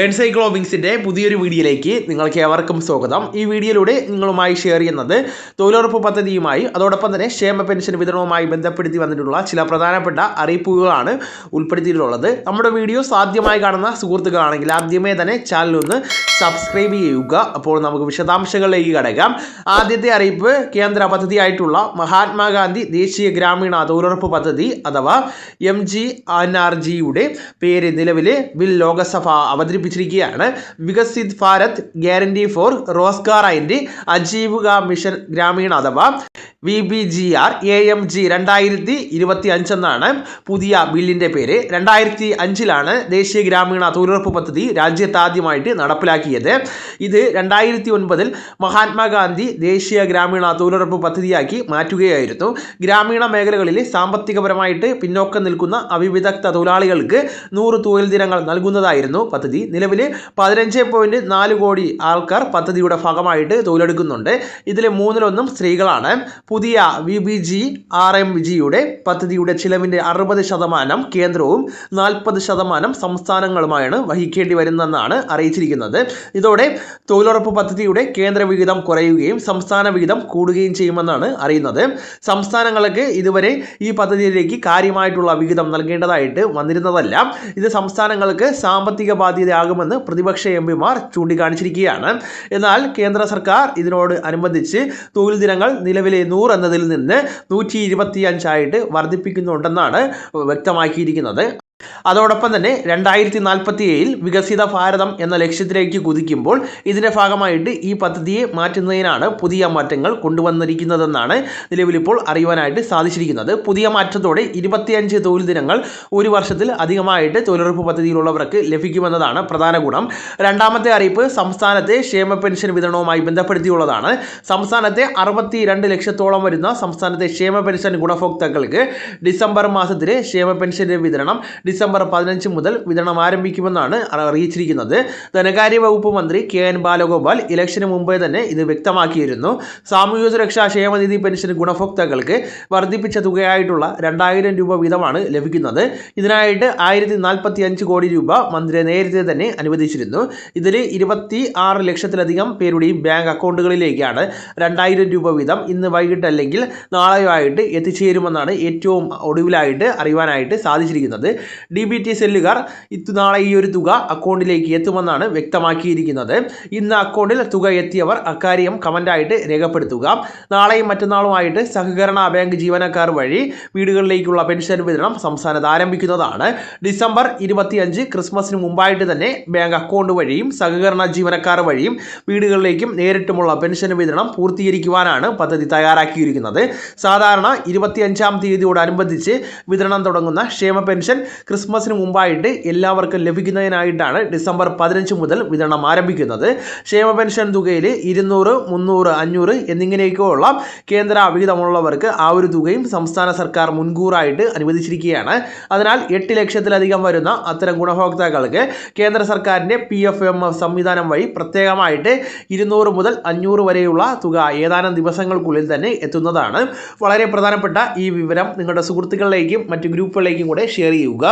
ഏൺസൈക്ലോബിങ്സിന്റെ പുതിയൊരു വീഡിയോയിലേക്ക് നിങ്ങൾക്ക് ഏവർക്കും സ്വാഗതം. ഈ വീഡിയോയിലൂടെ നിങ്ങളുമായി ഷെയർ ചെയ്യുന്നത് തൊഴിലുറപ്പ് പദ്ധതിയുമായി അതോടൊപ്പം തന്നെ ക്ഷേമ പെൻഷൻ വിതരണവുമായി ബന്ധപ്പെടുത്തി വന്നിട്ടുള്ള ചില പ്രധാനപ്പെട്ട അറിയിപ്പുകളാണ് ഉൾപ്പെടുത്തിയിട്ടുള്ളത്. നമ്മുടെ വീഡിയോ സാധ്യമായി കാണുന്ന സുഹൃത്തുക്കളാണെങ്കിൽ ആദ്യമേ തന്നെ ചാനൽ ഒന്ന് സബ്സ്ക്രൈബ് ചെയ്യുക. അപ്പോൾ നമുക്ക് വിശദാംശങ്ങളിലേക്ക് കടക്കാം. ആദ്യത്തെ അറിയിപ്പ് കേന്ദ്ര പദ്ധതിയായിട്ടുള്ള മഹാത്മാഗാന്ധി ദേശീയ ഗ്രാമീണ തൊഴിലുറപ്പ് പദ്ധതി അഥവാ എം ജി എൻ ആർ ജിയുടെ പേര് നിലവിൽ bill Lok Sabha അവതരിപ്പിച്ചിരിക്കുകയാണ് Viksit Bharat guarantee for Rozgar and Ajeevika mission Gramin അഥവാ V B G R A M G രണ്ടായിരത്തി ഇരുപത്തി അഞ്ചെന്നാണ് പുതിയ ബില്ലിന്റെ പേര്. രണ്ടായിരത്തി അഞ്ചിലാണ് ദേശീയ ഗ്രാമീണ തൊഴിലുറപ്പ് പദ്ധതി രാജ്യത്ത് ആദ്യമായിട്ട് നടപ്പിലാക്കിയത്. ഇത് രണ്ടായിരത്തി ഒൻപതിൽ മഹാത്മാഗാന്ധി ദേശീയ ഗ്രാമീണ തൊഴിലുറപ്പ് പദ്ധതിയാക്കി മാറ്റുകയായിരുന്നു. ഗ്രാമീണ മേഖലകളിൽ സാമ്പത്തികപരമായിട്ട് പിന്നോക്കം നിൽക്കുന്ന അവിവിദഗ്ധ തൊഴിലാളികൾക്ക് നൂറ് തൊഴിൽ ദിനങ്ങൾ നൽകുന്നതായിരുന്നു പദ്ധതി. നിലവിൽ പതിനഞ്ച് പോയിന്റ് നാല് കോടി ആൾക്കാർ പദ്ധതിയുടെ ഭാഗമായിട്ട് തൊഴിലെടുക്കുന്നുണ്ട്. ഇതിൽ മൂന്നിലൊന്നും സ്ത്രീകളാണ്. പുതിയ V B G R M ജിയുടെ പദ്ധതിയുടെ ചിലവിന്റെ അറുപത് ശതമാനം കേന്ദ്രവും നാൽപ്പത് ശതമാനം സംസ്ഥാനങ്ങളുമായാണ് വഹിക്കേണ്ടി വരുന്നതെന്നാണ് അറിയിച്ചിരിക്കുന്നത്. ഇതോടെ തൊഴിലുറപ്പ് പദ്ധതിയുടെ കേന്ദ്ര വിഹിതം കുറയുകയും സംസ്ഥാന വിഹിതം കൂടുകയും ചെയ്യുമെന്നാണ് അറിയുന്നത്. സംസ്ഥാനങ്ങൾക്ക് ഇതുവരെ ഈ പദ്ധതിയിലേക്ക് കാര്യമായിട്ടുള്ള വിഹിതം നൽകേണ്ടതായിട്ട് വന്നിരുന്നതല്ല. ഇത് സംസ്ഥാനങ്ങൾക്ക് സാമ്പത്തിക ബാധ്യതയാകുമെന്ന് പ്രതിപക്ഷ എം പിമാർ ചൂണ്ടിക്കാണിച്ചിരിക്കുകയാണ്. എന്നാൽ കേന്ദ്ര സർക്കാർ ഇതിനോട് അനുബന്ധിച്ച് തൊഴിൽ ദിനങ്ങൾ നിലവിലെ നൂറ് എന്നതിൽ നിന്ന് നൂറ്റി ഇരുപത്തിയഞ്ചായിട്ട് വർദ്ധിപ്പിക്കുന്നുണ്ടെന്നാണ് വ്യക്തമാക്കിയിരിക്കുന്നത്. അതോടൊപ്പം തന്നെ രണ്ടായിരത്തി നാൽപ്പത്തി ഏഴിൽ വികസിത ഭാരതം എന്ന ലക്ഷ്യത്തിലേക്ക് കുതിക്കുമ്പോൾ ഇതിന്റെ ഭാഗമായിട്ട് ഈ പദ്ധതിയെ മാറ്റുന്നതിനാണ് പുതിയ മാറ്റങ്ങൾ കൊണ്ടുവന്നിരിക്കുന്നതെന്നാണ് നിലവിലിപ്പോൾ അറിയുവാനായിട്ട് സാധിച്ചിരിക്കുന്നത്. പുതിയ മാറ്റത്തോടെ ഇരുപത്തിയഞ്ച് തൊഴിൽ ദിനങ്ങൾ ഒരു വർഷത്തിൽ അധികമായിട്ട് തൊഴിലുറപ്പ് പദ്ധതിയിലുള്ളവർക്ക് ലഭിക്കുമെന്നതാണ് പ്രധാന ഗുണം. രണ്ടാമത്തെ അറിയിപ്പ് സംസ്ഥാനത്തെ ക്ഷേമ പെൻഷൻ വിതരണവുമായി ബന്ധപ്പെടുത്തിയുള്ളതാണ്. സംസ്ഥാനത്തെ അറുപത്തി രണ്ട് ലക്ഷത്തോളം വരുന്ന സംസ്ഥാനത്തെ ക്ഷേമ പെൻഷൻ ഗുണഭോക്താക്കൾക്ക് ഡിസംബർ മാസത്തിലെ ക്ഷേമ പെൻഷന്റെ വിതരണം ഡിസംബർ പതിനഞ്ച് മുതൽ വിതരണം ആരംഭിക്കുമെന്നാണ് അറിയിച്ചിരിക്കുന്നത്. ധനകാര്യ വകുപ്പ് മന്ത്രി കെ എൻ ബാലഗോപാൽ ഇലക്ഷന് മുമ്പേ തന്നെ ഇത് വ്യക്തമാക്കിയിരുന്നു. സാമൂഹ്യ സുരക്ഷാ ക്ഷേമനിധി പെൻഷൻ ഗുണഭോക്താക്കൾക്ക് വർദ്ധിപ്പിച്ച തുകയായിട്ടുള്ള രണ്ടായിരം രൂപ വീതമാണ് ലഭിക്കുന്നത്. ഇതിനായിട്ട് ആയിരത്തി നാൽപ്പത്തി അഞ്ച് കോടി രൂപ മന്ത്രി നേരത്തെ തന്നെ അനുവദിച്ചിരുന്നു. ഇതിൽ ഇരുപത്തി ആറ് ലക്ഷത്തിലധികം പേരുടെയും ബാങ്ക് അക്കൗണ്ടുകളിലേക്കാണ് രണ്ടായിരം രൂപ വീതം ഇന്ന് വൈകിട്ട് അല്ലെങ്കിൽ നാളെയായിട്ട് എത്തിച്ചേരുമെന്നാണ് ഏറ്റവും ഒടുവിലായിട്ട് അറിയുവാനായിട്ട് സാധിച്ചിരിക്കുന്നത്. ഡി ബി ടി സെല്ലുകാർ ഇത്തുനാളെ നാളെ ഈ ഒരു തുക അക്കൗണ്ടിലേക്ക് എത്തുമെന്നാണ് വ്യക്തമാക്കിയിരിക്കുന്നത്. ഇന്ന് അക്കൗണ്ടിൽ തുക എത്തിയവർ അക്കാര്യം കമന്റായിട്ട് രേഖപ്പെടുത്തുക. നാളെയും മറ്റന്നാളുമായിട്ട് സഹകരണ ബാങ്ക് ജീവനക്കാർ വഴി വീടുകളിലേക്കുള്ള പെൻഷൻ വിതരണം സംസ്ഥാനത്ത് ആരംഭിക്കുന്നതാണ്. ഡിസംബർ ഇരുപത്തിയഞ്ച് ക്രിസ്മസിന് മുമ്പായിട്ട് തന്നെ ബാങ്ക് അക്കൗണ്ട് വഴിയും സഹകരണ ജീവനക്കാർ വഴിയും വീടുകളിലേക്കും നേരിട്ടുമുള്ള പെൻഷൻ വിതരണം പൂർത്തീകരിക്കുവാനാണ് പദ്ധതി തയ്യാറാക്കിയിരിക്കുന്നത്. സാധാരണ ഇരുപത്തിയഞ്ചാം തീയതിയോടനുബന്ധിച്ച് വിതരണം തുടങ്ങുന്ന ക്ഷേമ പെൻഷൻ ക്രിസ്മസിന് മുമ്പായിട്ട് എല്ലാവർക്കും ലഭിക്കുന്നതിനായിട്ടാണ് ഡിസംബർ പതിനഞ്ച് മുതൽ വിതരണം ആരംഭിക്കുന്നത്. ക്ഷേമ പെൻഷൻ തുകയിൽ ഇരുന്നൂറ് മുന്നൂറ് അഞ്ഞൂറ് എന്നിങ്ങനെയൊക്കെയുള്ള കേന്ദ്ര വിഹിതമുള്ളവർക്ക് ആ ഒരു തുകയും സംസ്ഥാന സർക്കാർ മുൻകൂറായിട്ട് അനുവദിച്ചിരിക്കുകയാണ്. അതിനാൽ എട്ട് ലക്ഷത്തിലധികം വരുന്ന അത്തരം ഗുണഭോക്താക്കൾക്ക് കേന്ദ്ര സർക്കാരിന്റെ പി എഫ് എം എഫ് സംവിധാനം വഴി പ്രത്യേകമായിട്ട് ഇരുന്നൂറ് മുതൽ അഞ്ഞൂറ് വരെയുള്ള തുക ഏതാനും ദിവസങ്ങൾക്കുള്ളിൽ തന്നെ എത്തുന്നതാണ്. വളരെ പ്രധാനപ്പെട്ട ഈ വിവരം നിങ്ങളുടെ സുഹൃത്തുക്കളിലേക്കും മറ്റ് ഗ്രൂപ്പുകളിലേക്കും കൂടെ ഷെയർ ചെയ്യുക.